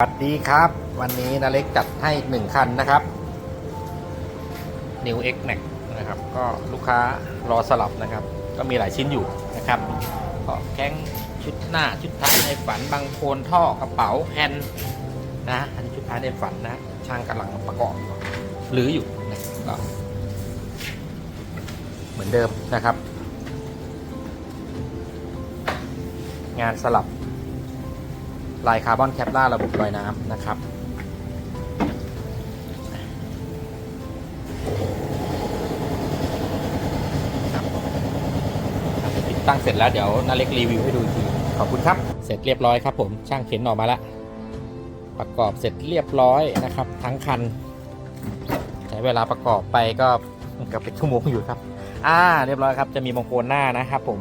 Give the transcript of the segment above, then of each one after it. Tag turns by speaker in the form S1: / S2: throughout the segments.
S1: สวัสดีครับ วันนี้นาเล็กจัดให้หนึ่งคันนะครับ New X Max นะครับ ก็ลูกค้ารอสลับนะครับ ก็มีหลายชิ้นอยู่นะครับก็แข้งชุดหน้าชุดท้ายในฝันบางโคนท่อกระเป๋าแฮนนะอันนี้ชุดท้ายในฝันนะช่างกำลังประกอบหรืออยู่นะก็เหมือนเดิมนะครับ งานสลับ ลายคาร์บอนแคปล่าระบบลอยน้ำนะครับ ติดตั้งเสร็จแล้วเดี๋ยวนาเล็กรีวิวให้ดูทีขอบคุณครับ เสร็จเรียบร้อยครับผมช่างเข็นออกมาล้วประกอบเสร็จเรียบร้อยนะครับ ทั้งคัน ใช้เวลาประกอบไปก็เกับเป็นชั่วโมงอยู่ครับอ่าเรียบร้อยครับจะมีมงโคนหน้านะครับผม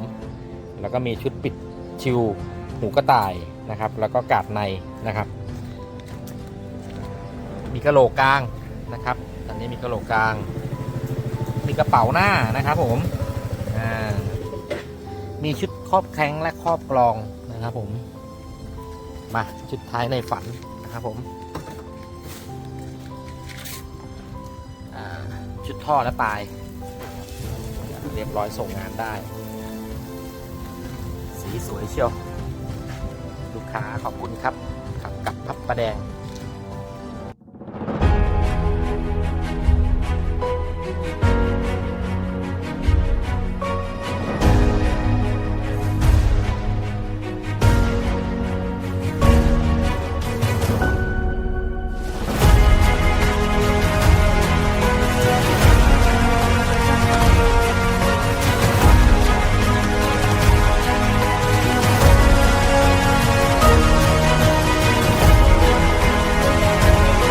S1: แล้วก็มีชุดปิดชิวหูกระต่าย นะครับ แล้วก็กาดในนะครับ มีกระโหลกกลางนะครับ อันนี้มีกระโหลกกลาง มีกระเป๋าหน้านะครับผมมีชุดครอบแข้งและครอบกลองนะครับผม มาชุดท้ายในฝันนะครับผมชุดท่อและปลาย เรียบร้อยส่งงานได้ สีสวยเชียว ค้าขอบคุณครับขับกับพับประแดง